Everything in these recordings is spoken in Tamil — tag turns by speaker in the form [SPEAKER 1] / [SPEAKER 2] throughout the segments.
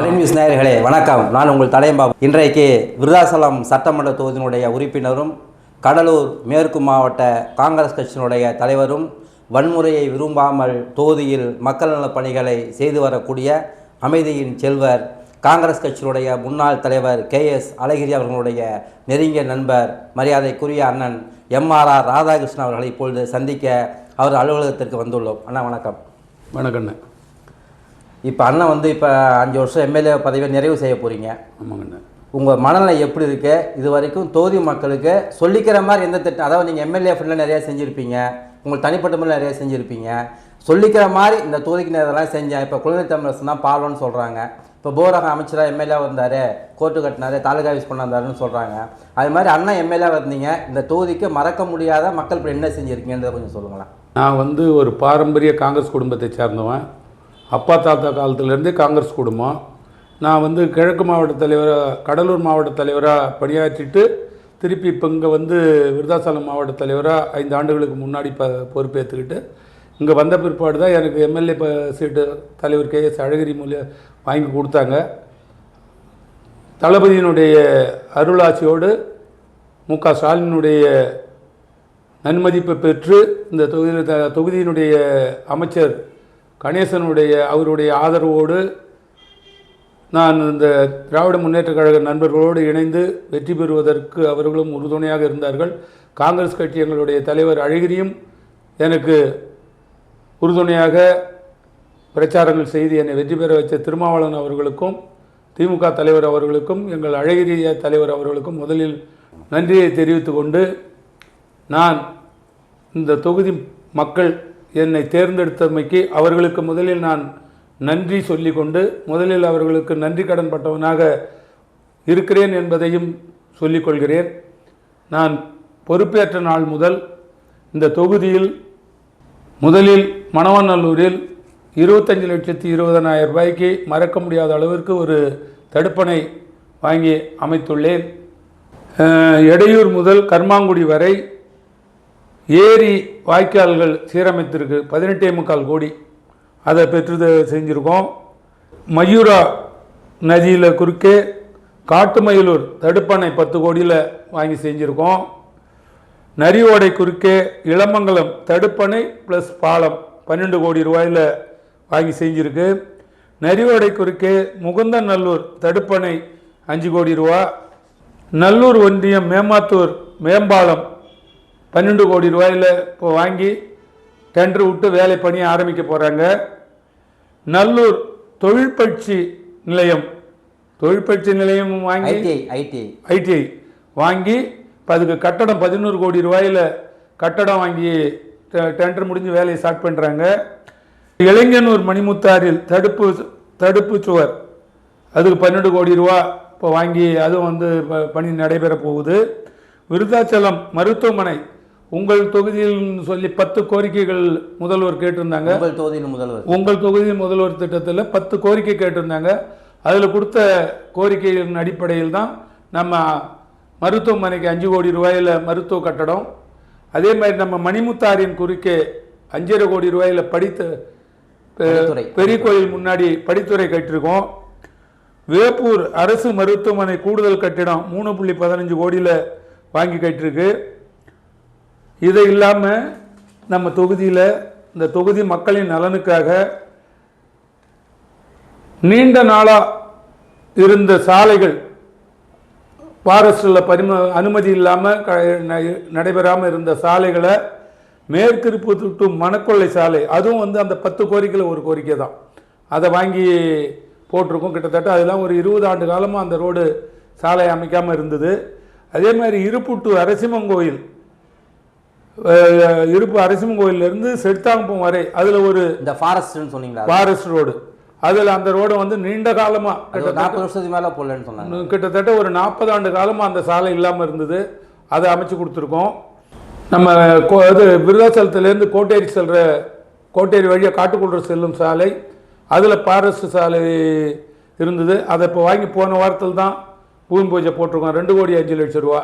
[SPEAKER 1] நலின் நியூஸ் நேயர்களே வணக்கம். நான் உங்கள் தலையம்பாபு. இன்றைக்கு விருதாசலம் சட்டமன்ற தொகுதியினுடைய உறுப்பினரும் கடலூர் மேற்கு மாவட்ட காங்கிரஸ் கட்சியினுடைய தலைவரும் வன்முறையை விரும்பாமல் தொகுதியில் மக்கள் நலப் பணிகளை செய்து வரக்கூடிய அமைதியின் செல்வர் காங்கிரஸ் கட்சியினுடைய முன்னாள் தலைவர் கே எஸ் அழகிரி அவர்களுடைய நெருங்கிய நண்பர் மரியாதைக்குரிய அண்ணன் எம்ஆர்ஆர் ராதாகிருஷ்ணன் அவர்களை இப்பொழுது சந்திக்க அவர் அலுவலகத்திற்கு வந்துள்ளோம். அண்ணா வணக்கம்.
[SPEAKER 2] வணக்கண்ணே.
[SPEAKER 1] இப்போ அண்ணன் வந்து இப்போ அஞ்சு வருஷம் எம்எல்ஏ பதவியை நிறைவு செய்ய போகிறீங்க
[SPEAKER 2] ஆமாங்கண்ணே.
[SPEAKER 1] உங்கள் மனநிலை எப்படி இருக்கு? இது வரைக்கும் தொகுதி மக்களுக்கு சொல்லிக்கிற மாதிரி எந்த திட்டம் அதாவது நீங்கள் எம்எல்ஏ ஃபண்டில் நிறையா செஞ்சுருப்பீங்க. உங்கள் தனிப்பட்ட முறையில் நிறைய செஞ்சுருப்பீங்க. சொல்லிக்கிற மாதிரி இந்த தொகுதிக்கு இதெல்லாம் செஞ்சேன் இப்போ குழந்தை தமிழரசன் தான் பால்வன்னு சொல்கிறாங்க இப்போ போரக அமைச்சராக எம்எல்ஏ வந்தார் கோர்ட்டு கட்டினாரு தாலுகா யூஸ் பண்ணாருன்னு சொல்கிறாங்க அது மாதிரி அண்ணன் எம்எல்ஏ வந்தீங்க இந்த தொகுதிக்கு மறக்க முடியாத மக்கள் இப்படி என்ன செஞ்சுருக்கீங்கன்றதை கொஞ்சம் சொல்லுங்களேன்.
[SPEAKER 2] நான் வந்து ஒரு பாரம்பரிய காங்கிரஸ் குடும்பத்தை சார்ந்தவன். அப்பா தாத்தா காலத்துலேருந்தே காங்கிரஸ் குடும்பம் நான் வந்து கிழக்கு மாவட்ட தலைவராக கடலூர் மாவட்ட தலைவராக பணியாற்றிட்டு திருப்பி இப்போ இங்கே வந்து விருதாசலம் மாவட்ட தலைவராக ஐந்து ஆண்டுகளுக்கு முன்னாடி ப பொறுப்பேற்றுக்கிட்டு இங்கே வந்த பிற்பாடு தான் எனக்கு எம்எல்ஏ ப சீட்டு தலைவர் கே எஸ் அழகிரி மூலியம் வாங்கி கொடுத்தாங்க. தளபதியினுடைய அருளாட்சியோடு மு க ஸ்டாலினுடைய நன்மதிப்பை பெற்று இந்த தொகுதியில் த- தொகுதியினுடைய அமைச்சர் கணேசனுடைய அவருடைய ஆதரவோடு நான் இந்த திராவிட முன்னேற்ற கழக நண்பர்களோடு இணைந்து வெற்றி பெறுவதற்கு அவர்களும் உறுதுணையாக இருந்தார்கள். காங்கிரஸ் கட்சி எங்களுடைய தலைவர் அழகிரியும் எனக்கு உறுதுணையாக பிரச்சாரங்கள் செய்து என்னை வெற்றி பெற வச்ச திருமாவளவன் அவர்களுக்கும் திமுக தலைவர் அவர்களுக்கும் எங்கள் அழகிரிய தலைவர் அவர்களுக்கும் முதலில் நன்றியை தெரிவித்து கொண்டு நான் இந்த தொகுதி மக்கள் என்னை தேர்ந்தெடுத்தமைக்கு அவர்களுக்கு முதலில் நான் நன்றி சொல்லிக்கொண்டு முதலில் அவர்களுக்கு நன்றி கடன் பட்டவனாக இருக்கிறேன் என்பதையும் சொல்லிக்கொள்கிறேன். நான் பொறுப்பேற்ற நாள் முதல் இந்த தொகுதியில் முதலில் மணவநல்லூரில் இருபத்தஞ்சு லட்சத்தி இருபதனாயிரம் ரூபாய்க்கு மறக்க முடியாத அளவிற்கு ஒரு தடுப்பணை வாங்கி அமைத்துள்ளேன். எடையூர் முதல் கர்மாங்குடி வரை ஏரி வாய்க்கால்கள் சீரமைத்திருக்கு. பதினெட்டே முக்கால் கோடி அதை பெற்று செஞ்சுருக்கோம். மயூரா நதியில் குறுக்கே காட்டுமயிலூர் தடுப்பணை பத்து கோடியில் வாங்கி செஞ்சுருக்கோம். நரியோடை குறுக்கே இளமங்கலம் தடுப்பணை ப்ளஸ் பாலம் பன்னெண்டு கோடி ரூபாயில் வாங்கி செஞ்சுருக்கு. நரியோடை குறுக்கே முகுந்தநல்லூர் தடுப்பணை அஞ்சு கோடி ரூபா. நல்லூர் ஒன்றியம் மேமாத்தூர் மேம்பாலம் பன்னெண்டு கோடி ரூபாயில் இப்போ வாங்கி டெண்டர் விட்டு வேலை பணியை ஆரம்பிக்க போகிறாங்க நல்லூர் தொழிற்பயிற்சி நிலையம். தொழிற்பயிற்சி நிலையம் வாங்கி
[SPEAKER 1] ஐடிஐ ஐடிஐ.
[SPEAKER 2] ஐடிஐ வாங்கி இப்போ அதுக்கு கட்டடம் பதினோரு கோடி ரூபாயில் கட்டடம் வாங்கி டெண்டர் முடிஞ்சு வேலையை ஸ்டார்ட் பண்ணுறாங்க இளைஞனூர் மணிமுத்தாரில் தடுப்பு தடுப்பு சுவர். அதுக்கு பன்னெண்டு கோடி ரூபா இப்போ வாங்கி அதுவும் வந்து பணி நடைபெற போகுது. விருத்தாச்சலம் மருத்துவமனை உங்கள் தொகுதியில் சொல்லி பத்து கோரிக்கைகள் முதல்வர் கேட்டிருந்தாங்க.
[SPEAKER 1] உங்கள் தொகுதியின் முதல்வர்.
[SPEAKER 2] உங்கள் தொகுதி முதல்வர் திட்டத்தில் பத்து கோரிக்கை கேட்டிருந்தாங்க. அதில் கொடுத்த கோரிக்கைகளின் அடிப்படையில் தான் நம்ம மருத்துவமனைக்கு அஞ்சு கோடி ரூபாயில் மருத்துவ கட்டடம் அதே மாதிரி நம்ம மணிமுத்தாரின் குறுக்கே அஞ்சரை கோடி ரூபாயில் படித்த. பெரிய கோயில் முன்னாடி படித்துறை கட்டியிருக்கோம் வேப்பூர் அரசு மருத்துவமனை கூடுதல் கட்டிடம் மூணு புள்ளி பதினஞ்சு கோடியில் வாங்கி கட்டிருக்கு. இது இல்லாமல் நம்ம தொகுதியில் இந்த தொகுதி மக்களின் நலனுக்காக நீண்ட நாளாக இருந்த சாலைகள் ஃபாரஸ்டில் பரிம அனுமதி இல்லாமல் நடைபெறாமல் இருந்த சாலைகளை மேற்கிருப்பு டு மணக்கொள்ளை சாலை அதுவும் வந்து அந்த பத்து கோரிக்கையில் ஒரு கோரிக்கை தான். அதை வாங்கி போட்டிருக்கோம் கிட்டத்தட்ட. அதெல்லாம் ஒரு இருபது ஆண்டு காலமாக அந்த ரோடு சாலை அமைக்காமல் இருந்தது. அதே மாதிரி இருப்பு டு அரசிமங்கோயில் இருப்பு அரசிமங்கோயிலிருந்து செடுத்தாங்குப்பம் வரை அதில் ஒரு
[SPEAKER 1] இந்த ஃபாரஸ்ட்னு சொன்னீங்களா?
[SPEAKER 2] ஃபாரஸ்ட் ரோடு அதில் அந்த ரோடு வந்து நீண்ட காலமாக
[SPEAKER 1] நாற்பது வருஷத்துக்கு மேலே போடலன்னு சொன்னாங்க.
[SPEAKER 2] கிட்டத்தட்ட ஒரு நாற்பது ஆண்டு காலமாக அந்த சாலை இல்லாமல் இருந்தது. அதை அமைச்சு கொடுத்துருக்கோம். நம்ம இது விருதாச்சலத்துலேருந்து கோட்டேரி செல்கிற கோட்டேரி வழியாக காட்டுக்குள்ள செல்லும் சாலை. அதில் ஃபாரஸ்ட் சாலை இருந்தது. அதை இப்போ வாங்கி போன வாரத்தில் தான் பூமி பூஜை போட்டிருக்கோம். ரெண்டு கோடி அஞ்சு லட்சம் ரூபா.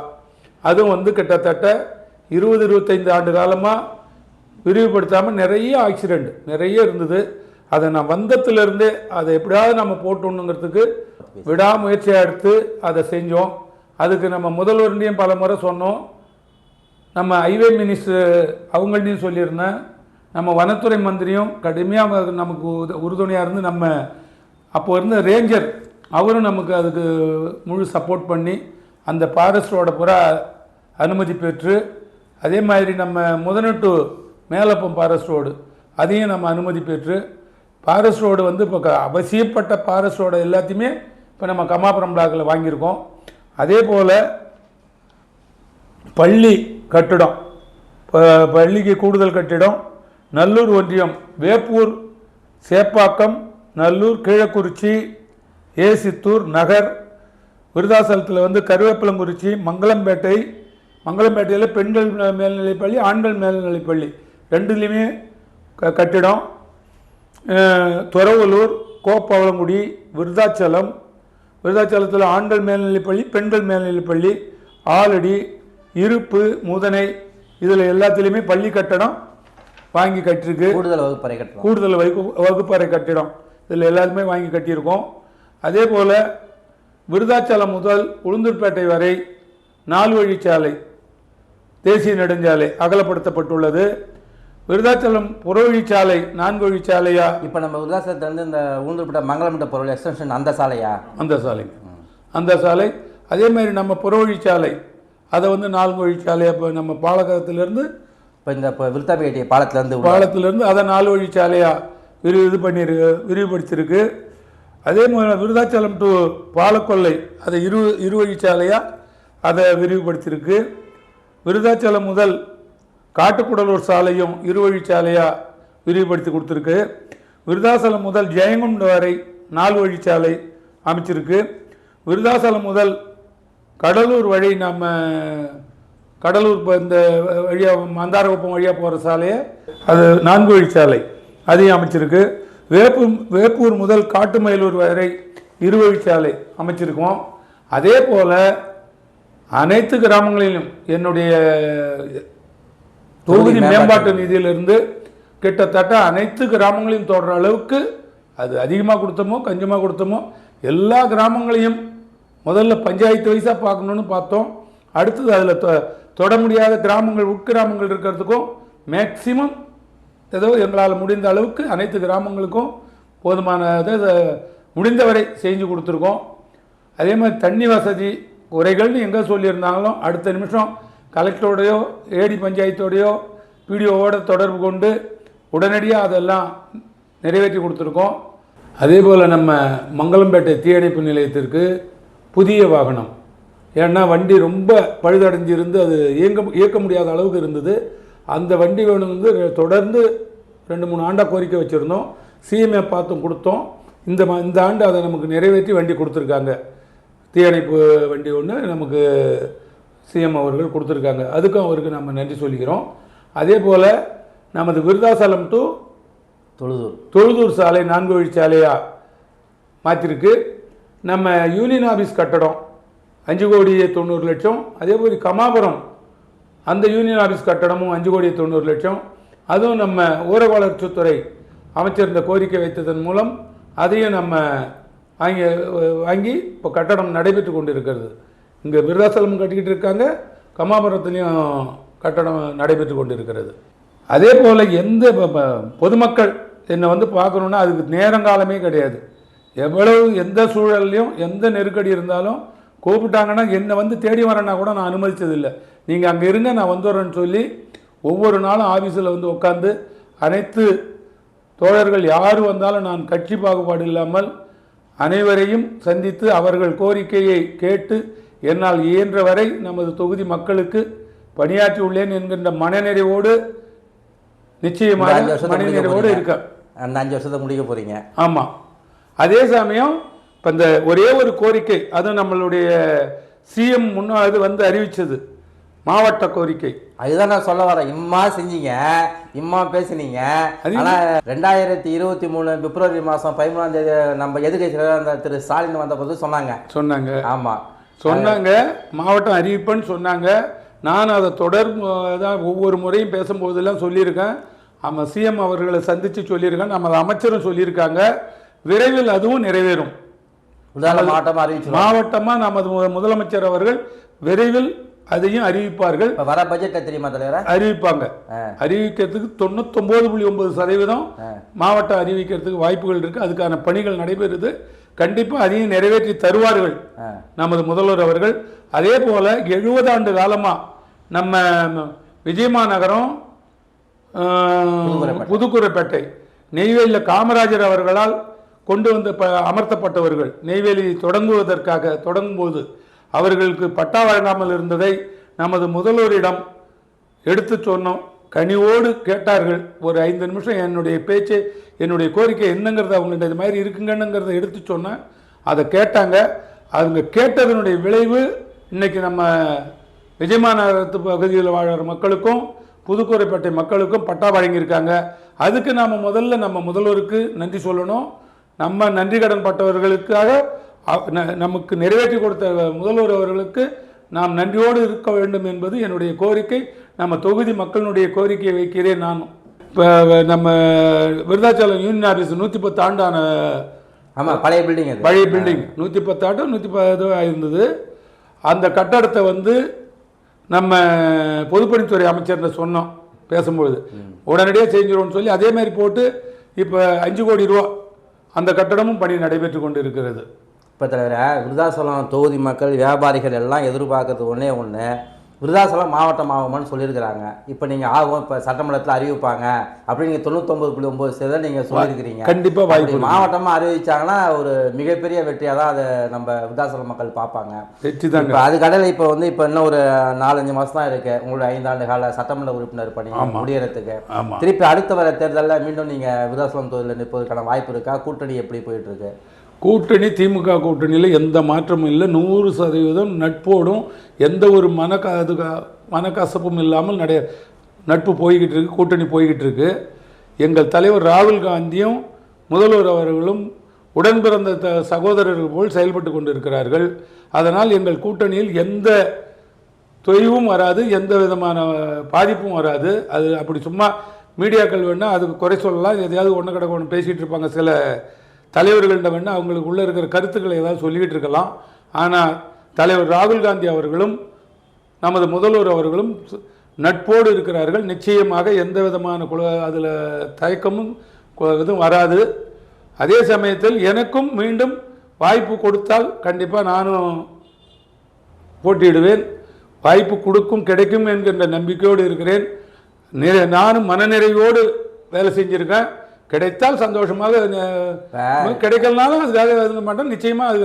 [SPEAKER 2] அதுவும் வந்து கிட்டத்தட்ட இருபது இருபத்தைந்து ஆண்டு காலமாக விரிவுபடுத்தாமல் நிறைய ஆக்சிடெண்ட் நிறைய இருந்தது. அதை நான் வந்தத்துலேருந்தே அதை எப்படியாவது நம்ம போட்டணுங்கிறதுக்கு விடாமுயற்சியாக எடுத்து அதை செஞ்சோம். அதுக்கு நம்ம முதல்வர்கிட்டையும் பல முறை சொன்னோம். நம்ம ஹைவே மினிஸ்டர் அவங்கள்ட்டையும் சொல்லியிருந்தேன். நம்ம வனத்துறை மந்திரியும் கடுமையாக நமக்கு உத- உறுதுணையாக இருந்து நம்ம அப்போ இருந்த ரேஞ்சர் அவரும் நமக்கு அதுக்கு முழு சப்போர்ட் பண்ணி அந்த ஃபாரஸ்டோட புறா அனுமதி பெற்று அதே மாதிரி நம்ம முதனட்டு மேலப்பம் பாரஸ் ரோடு அதையும் நம்ம அனுமதி பெற்று பாரஸ் ரோடு வந்து இப்போ அவசியப்பட்ட பாரஸ்ட் ரோடு எல்லாத்தையுமே இப்போ நம்ம கமாபுரம் பிளாக்கில் வாங்கியிருக்கோம். அதே போல் பள்ளி கட்டிடம் பள்ளிக்கு கூடுதல் கட்டிடம் நல்லூர் ஒன்றியம் வேப்பூர் சேப்பாக்கம் நல்லூர் கீழக்குறிச்சி ஏசித்தூர் நகர் விருதாசலத்தில் வந்து கருவேப்பிலங்குறிச்சி மங்களம்பேட்டை மங்களம்பேட்டையில் பெண்கள் மேல்நிலைப்பள்ளி ஆண்கள் மேல்நிலைப்பள்ளி. ரெண்டுலேயுமே க கட்டிடம். துறவலூர் கோப்பவளங்குடி விருதாச்சலம். விருதாச்சலத்தில் ஆண்கள் மேல்நிலைப்பள்ளி பெண்கள் மேல்நிலைப்பள்ளி ஆலடி இருப்பு முதனை இதில் எல்லாத்துலேயுமே பள்ளி கட்டடம் வாங்கி கட்டிருக்கு.
[SPEAKER 1] கூடுதல் வகுப்பறை கட்டலாம்
[SPEAKER 2] கூடுதல் வகுப்பு வகுப்பறை கட்டிடம். இதில் எல்லாருமே வாங்கி கட்டியிருக்கோம். அதே போல் விருதாச்சலம் முதல் உளுந்தூர்பேட்டை வரை நாலு வழிச்சாலை தேசிய நெடுஞ்சாலை அகலப்படுத்தப்பட்டுள்ளது. விருதாச்சலம் புறவழிச்சாலை நான்கு வழிச்சாலையா
[SPEAKER 1] இப்போ நம்ம விருதாசலத்துல இருந்து இந்த ஊந்துப்பட்ட மங்களமட்ட பொருள் எக்ஸ்டென்ஷன் அந்த சாலையா?
[SPEAKER 2] அந்த சாலை. அந்த சாலை. அதே மாதிரி நம்ம புறவழிச்சாலை அதை வந்து நான்கு வழிச்சாலை அப்போ நம்ம பாலகத்திலிருந்து
[SPEAKER 1] இப்போ இந்த இப்போ விருத்தாபேட்டை பாலத்துலேருந்து
[SPEAKER 2] பாலத்திலிருந்து அதை நாலு வழிச்சாலையாக விரி இது பண்ணியிருக்கு விரிவுபடுத்தியிருக்கு அதே மாதிரி விருதாச்சலம் டு பாலக்கொல்லை அதை இரு இரு வழிச்சாலையாக அதை விரிவுபடுத்தியிருக்கு விருதாச்சலம் முதல் காட்டுக்குடலூர் சாலையும் இரு வழிச்சாலையாக விரிவுபடுத்தி கொடுத்துருக்கு. விருதாசலம் முதல் ஜெயங்குண்டு வரை நாலு வழிச்சாலை அமைச்சிருக்கு. விருதாசலம் முதல் கடலூர் வழி நம்ம கடலூர் இப்போ இந்த வழியாக மந்தாரகுப்பம் வழியாக போகிற சாலையை அது நான்கு வழிச்சாலை அதையும் அமைச்சிருக்கு. வேப்பூர் வேப்பூர் முதல் காட்டுமயிலூர் வரை இருவழிச்சாலை அமைச்சிருக்கோம். அதே போல் அனைத்து கிராமங்களிலும் என்னுடைய தொகுதி மேம்பாட்டு நிதியிலிருந்து கிட்டத்தட்ட அனைத்து கிராமங்களையும் தொடர அளவுக்கு அது அதிகமாக கொடுத்தோமோ கஞ்சமாக கொடுத்தோமோ எல்லா கிராமங்களையும் முதல்ல பஞ்சாயத்து வயசாக பார்க்கணுன்னு பார்த்தோம். அடுத்தது அதில் தொட முடியாத கிராமங்கள் உட்கிராமங்கள் இருக்கிறதுக்கும் மேக்சிமம் ஏதோ எங்களால் முடிந்த அளவுக்கு அனைத்து கிராமங்களுக்கும் போதுமான இதை முடிந்தவரை செஞ்சு கொடுத்துருக்கோம். அதே மாதிரி தண்ணி வசதி குறைகள்னு எங்கே சொல்லியிருந்தாங்களோ அடுத்த நிமிஷம் கலெக்டரோடையோ ஏடி பஞ்சாயத்தோடையோ பிடிஓவோட தொடர்பு கொண்டு உடனடியாக அதெல்லாம் நிறைவேற்றி கொடுத்துருக்கோம். அதே போல் நம்ம மங்களம்பேட்டை தீயணைப்பு நிலையத்திற்கு புதிய வாகனம். ஏன்னா வண்டி ரொம்ப பழுதடைஞ்சிருந்து அது இயங்க இயக்க முடியாத அளவுக்கு இருந்தது. அந்த வண்டி வேணும் வந்து தொடர்ந்து ரெண்டு மூணு ஆண்டாக கோரிக்கை வச்சுருந்தோம். சிஎம்ஏ பார்த்தும் கொடுத்தோம். இந்த ம- இந்த ஆண்டு அதை நமக்கு நிறைவேற்றி வண்டி கொடுத்துருக்காங்க. தீயணைப்பு வண்டி ஒன்று நமக்கு சிஎம் அவர்கள் கொடுத்துருக்காங்க. அதுக்கும் அவருக்கு நம்ம நன்றி சொல்லிக்கிறோம். அதே போல் நமது விருதாசலம் டு
[SPEAKER 1] தொழுதூர்.
[SPEAKER 2] தொழுதூர் சாலை நான்கு வழி சாலையாக மாற்றிருக்கு. நம்ம யூனியன் ஆஃபீஸ் கட்டடம் அஞ்சு கோடியே தொண்ணூறு லட்சம். அதே மாதிரி கமாபுரம் அந்த யூனியன் ஆஃபீஸ் கட்டடமும் அஞ்சு கோடியே தொண்ணூறு லட்சம். அதுவும் நம்ம ஊரக வளர்ச்சித்துறை அமைச்சர் இந்த கோரிக்கை வைத்ததன் மூலம் அதையும் நம்ம வாங்கி வாங்கி இப்போ கட்டடம் நடைபெற்று கொண்டு இருக்கிறது இங்கே விருதாசலம் கட்டிக்கிட்டு இருக்காங்க. கமாபுரத்துலேயும் கட்டடம் நடைபெற்று கொண்டு இருக்கிறது அதே போல் எந்த பொதுமக்கள் என்னை வந்து பார்க்கணுன்னா அதுக்கு நேரங்காலமே கிடையாது. எவ்வளவு எந்த சூழல்லையும் எந்த நெருக்கடி இருந்தாலும் கூப்பிட்டாங்கன்னா என்னை வந்து தேடி வரேன்னா கூட நான் அனுமதித்ததில்லை நீங்கள் அங்கே இருங்க நான் வந்துடுறேன்னு சொல்லி ஒவ்வொரு நாளும் ஆஃபீஸில் வந்து உட்காந்து அனைத்து தோழர்கள் யார் வந்தாலும் நான் கட்சி பாகுபாடு இல்லாமல் அனைவரையும் சந்தித்து அவர்கள் கோரிக்கையை கேட்டு என்னால் இயன்ற வரை நமது தொகுதி மக்களுக்கு பணியாற்றி உள்ளேன் என்கின்ற மனநிறைவோடு நிச்சயமாக மனநிறைவோடு. இருக்க.
[SPEAKER 1] அந்த அஞ்சு வருஷத்தை முடிக்க போறீங்க.
[SPEAKER 2] ஆமாம் அதே சமயம் இப்போ இந்த ஒரே ஒரு கோரிக்கை அதுவும் நம்மளுடைய சிஎம் முன்னாடி வந்து அறிவிச்சது. மாவட்ட கோரிக்கை.
[SPEAKER 1] அதுதான் நான் சொல்ல வரேன். இம்மா செஞ்சீங்க இம்மா பேசுனீங்க.
[SPEAKER 2] அது
[SPEAKER 1] ஆனா ரெண்டாயிரத்தி இருபத்தி மூணு பிப்ரவரி மாசம் பதிமூணாம் தேதி நம்ம எதிர்கட்சியில் திரு ஸ்டாலின் வந்த போது சொன்னாங்க.
[SPEAKER 2] சொன்னாங்க.
[SPEAKER 1] ஆமா.
[SPEAKER 2] சொன்னாங்க மாவட்டம் அறிவிப்பேன்னு சொன்னாங்க. நான் அதை தொடர் தான் ஒவ்வொரு முறையும் பேசும்போதெல்லாம் சொல்லியிருக்கேன். நம்ம சிஎம் அவர்களை சந்தித்து சொல்லியிருக்காங்க நமது அமைச்சரும் சொல்லியிருக்காங்க. விரைவில் அதுவும் நிறைவேறும்.
[SPEAKER 1] மாவட்டமாக
[SPEAKER 2] நமது முதலமைச்சர் அவர்கள் விரைவில் அதையும் அறிவிப்பார்கள்.
[SPEAKER 1] வர பட்ஜெட்டை தெரியுமா தலைவரா?
[SPEAKER 2] அறிவிப்பாங்க. அறிவிக்கிறதுக்கு தொண்ணூத்தொம்பது புள்ளி ஒன்பது சதவீதம். மாவட்டம் அறிவிக்கிறதுக்கு வாய்ப்புகள் இருக்கு. அதுக்கான பணிகள் நடைபெறுது. கண்டிப்பாக அதையும் நிறைவேற்றி தருவார்கள். நமது முதல்வர் அவர்கள். அதே போல எழுபது ஆண்டு காலமா நம்ம விஜயமா நகரம் புதுக்குறைப்பேட்டை. நெய்வேலியில் காமராஜர் அவர்களால் கொண்டு வந்து அமர்த்தப்பட்டவர்கள். நெய்வேலி தொடங்குவதற்காக தொடங்கும்போது அவர்களுக்கு பட்டா வழங்காமல் இருந்ததை நமது முதல்வரிடம் எடுத்து சொன்னோம். கனிவோடு கேட்டார்கள். ஒரு ஐந்து நிமிஷம் என்னுடைய பேச்சு என்னுடைய கோரிக்கை என்னங்கிறத அவங்கள்ட்ட இது மாதிரி இருக்குங்கன்னுங்கிறத எடுத்து சொன்னேன். அதை கேட்டாங்க. அவங்க கேட்டதனுடைய விளைவு இன்றைக்கி நம்ம விஜயமாநகரத்து பகுதியில் வாழ்கிற மக்களுக்கும் புதுக்கோரைப்பேட்டை மக்களுக்கும் பட்டா வழங்கியிருக்காங்க. அதுக்கு நாம் முதல்ல நம்ம முதல்வருக்கு நன்றி சொல்லணும். நம்ம நன்றி கடன் பட்டவர்களுக்காக நமக்கு நிறைவேற்றி கொடுத்த முதல்வர் அவர்களுக்கு நாம் நன்றியோடு இருக்க வேண்டும் என்பது என்னுடைய கோரிக்கை. நம்ம தொகுதி மக்களுடைய கோரிக்கையை வைக்கிறேன் நானும். இப்போ நம்ம விருதாச்சலம் யூனியன் ஆஃபீஸ் நூற்றி பத்து ஆண்டான
[SPEAKER 1] ஆமாம் பழைய பில்டிங்
[SPEAKER 2] பழைய பில்டிங் நூற்றி பத்து ஆட்டம் நூற்றி பத்து இருந்தது அந்த கட்டடத்தை வந்து நம்ம பொதுப்பணித்துறை அமைச்சர்கிட்ட சொன்னோம் பேசும்பொழுது. உடனடியாக செஞ்சிருவோம்னு சொல்லி அதே மாதிரி போட்டு இப்போ அஞ்சு கோடி ரூபா அந்த கட்டடமும் பணி நடைபெற்று கொண்டு இருக்கிறது
[SPEAKER 1] இப்போ தலைவர விருதாசலம் தொகுதி மக்கள் வியாபாரிகள் எல்லாம் எதிர்பார்க்கறது ஒன்றே ஒன்று விருதாசலம் மாவட்டம் ஆகுமான்னு சொல்லியிருக்கிறாங்க. இப்போ நீங்கள் ஆகும் இப்போ சட்டமன்றத்தில் அறிவிப்பாங்க. அப்படின்னு நீங்கள் தொண்ணூத்தொம்பது புள்ளி ஒம்பது சதவீதம் நீங்கள் சொல்லியிருக்கிறீங்க.
[SPEAKER 2] கண்டிப்பா வாய்ப்பு
[SPEAKER 1] அப்படி மாவட்டமா அறிவிச்சாங்கன்னா ஒரு மிகப்பெரிய வெற்றியாக தான் அதை நம்ம விருதாசலம் மக்கள் பார்ப்பாங்க. இப்போ அது கடையில் இப்போ வந்து இப்போ இன்னும் ஒரு நாலஞ்சு மாதம் தான் இருக்கு. உங்களுடைய ஐந்தாண்டு கால சட்டமன்ற உறுப்பினர் பணி முடியறதுக்கு. திருப்பி அடுத்த வர தேர்தலில் மீண்டும் நீங்கள் விருதாசலம் தொகுதியில் நிற்பதற்கான வாய்ப்பு இருக்கா? கூட்டணி எப்படி போயிட்டு இருக்கு?
[SPEAKER 2] கூட்டணி திமுக கூட்டணியில் எந்த மாற்றமும் இல்லை. நூறு சதவீதம் நட்போடும் எந்த ஒரு மன அது மனக்கசப்பும் இல்லாமல் நடைய நட்பு போய்கிட்டு இருக்கு கூட்டணி போய்கிட்டு இருக்கு. எங்கள் தலைவர் ராகுல் காந்தியும் முதல்வர் அவர்களும் உடன் பிறந்த த சகோதரர்கள் போல் செயல்பட்டு கொண்டிருக்கிறார்கள். அதனால் எங்கள் கூட்டணியில் எந்த தொய்வும் வராது எந்த விதமான பாதிப்பும் வராது. அது அப்படி சும்மா மீடியாக்கள் வேணால் அதுக்கு குறை சொல்லலாம். எதையாவது ஒன்று கிடக்க ஒன்று பேசிகிட்டு இருப்பாங்க சில தலைவர்கள்ட்ட வேணால் அவங்களுக்கு உள்ளே இருக்கிற கருத்துக்களை ஏதாவது சொல்லிக்கிட்டு இருக்கலாம். ஆனால் தலைவர் ராகுல் காந்தி அவர்களும் நமது முதல்வர் அவர்களும் சு- நட்போடு இருக்கிறார்கள். நிச்சயமாக எந்த விதமான குல அதில் தயக்கமும் இதுவும் வராது. அதே சமயத்தில் எனக்கும் மீண்டும் வாய்ப்பு கொடுத்தால் கண்டிப்பாக நானும் போட்டியிடுவேன். வாய்ப்பு கொடுக்கும் கிடைக்கும் என்கின்ற நம்பிக்கையோடு இருக்கிறேன். நிறை- நானும் மனநிறைவோடு வேலை செஞ்சுருக்கேன். கிடைத்தால் சந்தோஷமாக கிடைக்கலனாலும் அதுக்காக இது மாட்டோம் நிச்சயமா அது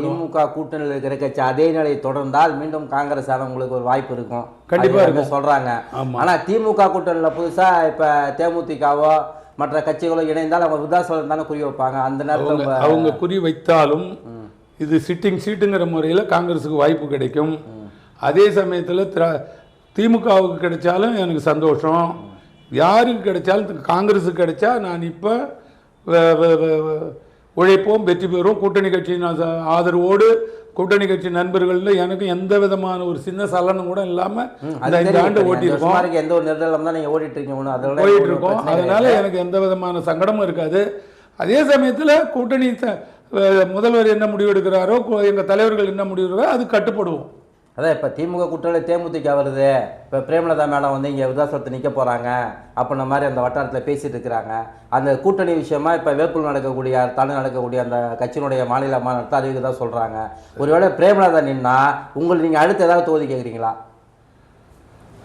[SPEAKER 1] திமுக கூட்டணியில் இருக்கிற கட்சி அதே நிலை தொடர்ந்தால் மீண்டும் காங்கிரஸ் ஆன உங்களுக்கு ஒரு வாய்ப்பு இருக்கும்.
[SPEAKER 2] கண்டிப்பா
[SPEAKER 1] அது எல்லாமே சொல்றாங்க.
[SPEAKER 2] ஆமா.
[SPEAKER 1] ஆனா திமுக கூட்டணியில் புதுசா இப்ப தேமுதிகவோ மற்ற கட்சிகளோ இணைந்தால் அவங்க விருதாசலம் தானே குறி வைப்பாங்க. அந்த நேரத்தில்
[SPEAKER 2] அவங்க குறி வைத்தாலும் இது சிட்டிங் சீட்டுங்கிற முறையில் காங்கிரஸுக்கு வாய்ப்பு கிடைக்கும். அதே சமயத்தில் திமுகவுக்கு கிடைச்சாலும் எனக்கு சந்தோஷம். யாருக்கு கிடைச்சாலும் காங்கிரஸுக்கு கிடைச்சா நான் இப்போ உழைப்போம் வெற்றி பெறுவோம். கூட்டணி கட்சியின் ஆத- ஆதரவோடு கூட்டணி கட்சி நண்பர்கள்ல எனக்கு எந்த விதமான ஒரு சின்ன சலனம் கூட இல்லாமல் அந்த ஐந்து ஆண்டு ஓட்டியிருக்கோம்.
[SPEAKER 1] சுமாருக்கு எந்த ஒரு நிர்தலம் தான் நீங்க ஓடிட்டு இருக்கீங்க. ஒண்ணும்
[SPEAKER 2] இருக்கோம். அதனால எனக்கு எந்த விதமான சங்கடமும் இருக்காது. அதே சமயத்தில் கூட்டணி முதல்வர் என்ன முடிவு எடுக்கிறாரோ கு- எங்க தலைவர்கள் என்ன முடிவு எடுக்கிறாரோ அது கட்டுப்படுவோம்.
[SPEAKER 1] அதான் இப்போ திமுக கூட்டணியில் தேமுதிக வருது. இப்போ பிரேமலதா மேடம் வந்து இங்கே விருதாசலத்தை நிற்க போகிறாங்க அப்படின்ன மாதிரி அந்த வட்டாரத்தில் பேசிட்டு இருக்கிறாங்க. அந்த கூட்டணி விஷயமா இப்போ வேப்பூர் நடக்கக்கூடிய தானே நடக்கக்கூடிய அந்த கட்சியினுடைய மாநில மாநாட்டை அறிவிக்க தான் சொல்கிறாங்க ஒருவேளை பிரேமலதா நின்னா உங்களுக்கு நீங்கள் அடுத்து ஏதாவது தொகுதி கேட்குறீங்களா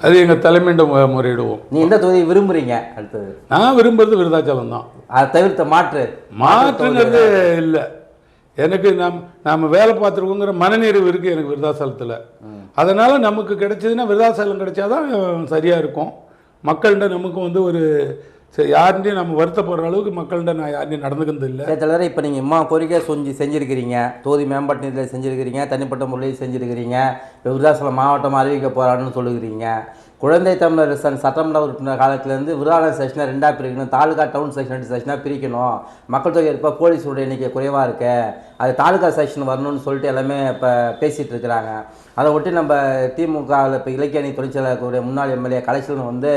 [SPEAKER 2] அது எங்க தலைமையிடம் முறையிடுவோம்.
[SPEAKER 1] நீ எந்த தொகுதி விரும்புறீங்க அடுத்தது?
[SPEAKER 2] நான் விரும்புறது விருதாச்சலம் தான்.
[SPEAKER 1] அதை தவிர்த்த மாற்று.
[SPEAKER 2] மாற்றுங்கிறது இல்லை. எனக்கு நாம் நாம் வேலை பார்த்துருக்கோங்கிற மனநிறைவு இருக்குது எனக்கு விருதாசலத்தில். அதனால் நமக்கு கிடைச்சதுன்னா விருதாசலம் கிடைச்சாதான் சரியாக இருக்கும். மக்கள்கிட்ட நமக்கு வந்து ஒரு சரி யார்கிட்டையும் நம்ம வருத்தப்படுற அளவுக்கு மக்கள்கிட்ட நான் யார்கிட்டையும் நடந்துக்கிறது இல்லை.
[SPEAKER 1] தலைவர் இப்போ நீங்கள் இம்மா கோரிக்கை செஞ்சு செஞ்சுருக்கிறீங்க. தொகுதி மேம்பாட்டு நிதியில் செஞ்சுருக்கிறீங்க. தனிப்பட்ட முறையில் செஞ்சுருக்கிறீங்க. விருதாசலம் மாவட்டம் அறிவிக்க போகிறான்னு சொல்லுகிறீங்க. குழந்தை தமிழர் சன் சட்டமன்ற உறுப்பினர் காலத்திலேருந்து விருதாளம் செக்ஷனை ரெண்டாக பிரிக்கணும். தாலுகா டவுன் செக்ஷன் ரெண்டு செக்ஷனாக பிரிக்கணும். மக்கள் தொகை இருப்ப போலீஸோட எண்ணிக்கை குறைவாக இருக்கு அது தாலுகா செக்ஷன் வரணும்னு சொல்லிட்டு எல்லாமே இப்போ பேசிகிட்டு இருக்கிறாங்க. அதை ஒட்டி நம்ம திமுகவில் இப்போ இலக்கிய அணி தொழிற்சாலைக்குடைய முன்னாள் எம்எல்ஏ கலைச்சலன் வந்து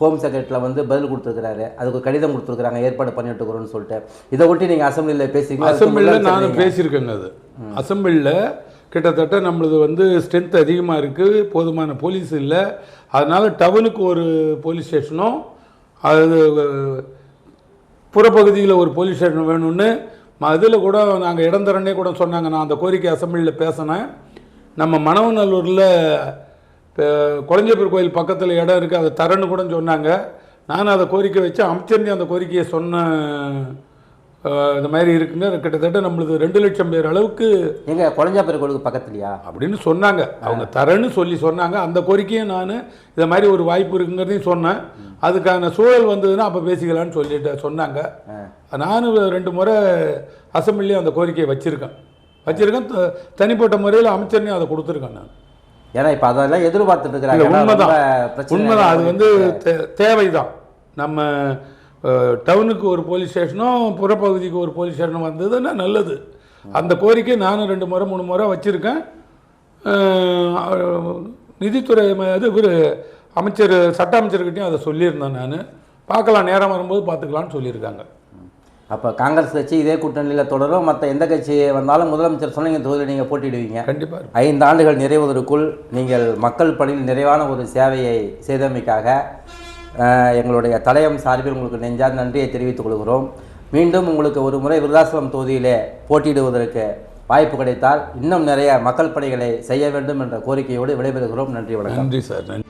[SPEAKER 1] ஹோம் செக்ரட்டரியில் வந்து பதில் கொடுத்துருக்காரு அதுக்கு கடிதம் கொடுத்துருக்காங்க ஏற்பாடு பண்ணிட்டு இருக்கிறோம்னு சொல்லிட்டு. இதை ஒட்டி நீங்கள் அசம்பிளியில் பேசிக்கலாம்
[SPEAKER 2] அசம்பிளியில் நானும் பேசியிருக்கேங்க அது. அசம்பிளியில் கிட்டத்தட்ட நம்மளது வந்து ஸ்ட்ரென்த் அதிகமாக இருக்குது போதுமான போலீஸ் இல்லை. அதனால் டவுனுக்கு ஒரு போலீஸ் ஸ்டேஷனும் அது புறப்பகுதியில் ஒரு போலீஸ் ஸ்டேஷன் வேணும்னு அதில் கூட நாங்கள் இடம் தரனே கூட சொன்னாங்க. நான் அந்த கோரிக்கை அசம்பிளியில் பேசினேன். நம்ம மணவநல்லூரில் குழஞ்சப்பர் கோயில் பக்கத்தில் இடம் இருக்குது அதை தரேன்னு கூட சொன்னாங்க. நானும் அதை கோரிக்கை வச்சு அமைச்சர்னே அந்த கோரிக்கையை சொன்ன இந்த மாதிரி இருக்குங்க. அது கிட்டத்தட்ட நம்மளுது ரெண்டு லட்சம் பேர் அளவுக்கு
[SPEAKER 1] எங்க குழஞ்சாப்பேர் கோயிலுக்கு பக்கத்துலையா?
[SPEAKER 2] அப்படின்னு சொன்னாங்க. அவங்க தரேன்னு சொல்லி சொன்னாங்க. அந்த கோரிக்கையை நான் இதை மாதிரி ஒரு வாய்ப்பு இருக்குங்கிறதையும் சொன்னேன். அதுக்கான சூழல் வந்ததுன்னா அப்போ பேசிக்கலாம்னு சொல்லிட்டு சொன்னாங்க. நானும் ரெண்டு முறை அசம்பிளிலையும் அந்த கோரிக்கையை வச்சுருக்கேன். வச்சுருக்கேன். தனிப்பட்ட முறையில் அமைச்சர்னையும் அதை கொடுத்துருக்கேன் நான்.
[SPEAKER 1] ஏன்னா இப்போ அதெல்லாம் எதிர்பார்த்துட்டு இருக்கிறாங்க.
[SPEAKER 2] உண்மைதான். உண்மைதான். அது வந்து தேவைதான். நம்ம டவுனுக்கு ஒரு போலீஸ் ஸ்டேஷனும் புறப்பகுதிக்கு ஒரு போலீஸ் ஸ்டேஷனும் வந்ததுன்னா நல்லது. அந்த கோரிக்கை நானும் ரெண்டு முறை மூணு முறை வச்சுருக்கேன். நிதித்துறை இது இவர் அமைச்சர் சட்ட அமைச்சர்கிட்டையும் அதை சொல்லியிருந்தேன் நான். பார்க்கலாம் நேரம் வரும்போது பார்த்துக்கலாம்னு சொல்லியிருக்காங்க.
[SPEAKER 1] அப்போ காங்கிரஸ் கட்சி இதே கூட்டணியில் தொடரும். மற்ற எந்த கட்சி வந்தாலும் முதலமைச்சர் சொன்னீங்க தொகுதியில் நீங்கள் போட்டியிடுவீங்க.
[SPEAKER 2] கண்டிப்பாக
[SPEAKER 1] ஐந்து ஆண்டுகள் நிறைவதற்குள் நீங்கள் மக்கள் பணியில் நிறைவான ஒரு சேவையை செய்தமைக்காக எங்களுடைய தலையம் சார்பில் உங்களுக்கு நெஞ்சார் நன்றியை தெரிவித்துக் கொள்கிறோம். மீண்டும் உங்களுக்கு ஒரு முறை விருதாசலம் தொகுதியிலே போட்டியிடுவதற்கு வாய்ப்பு கிடைத்தால் இன்னும் நிறைய மக்கள் பணிகளை செய்ய வேண்டும் என்ற கோரிக்கையோடு விடைபெறுகிறோம். நன்றி வணக்கம்.
[SPEAKER 2] நன்றி சார் நன்றி.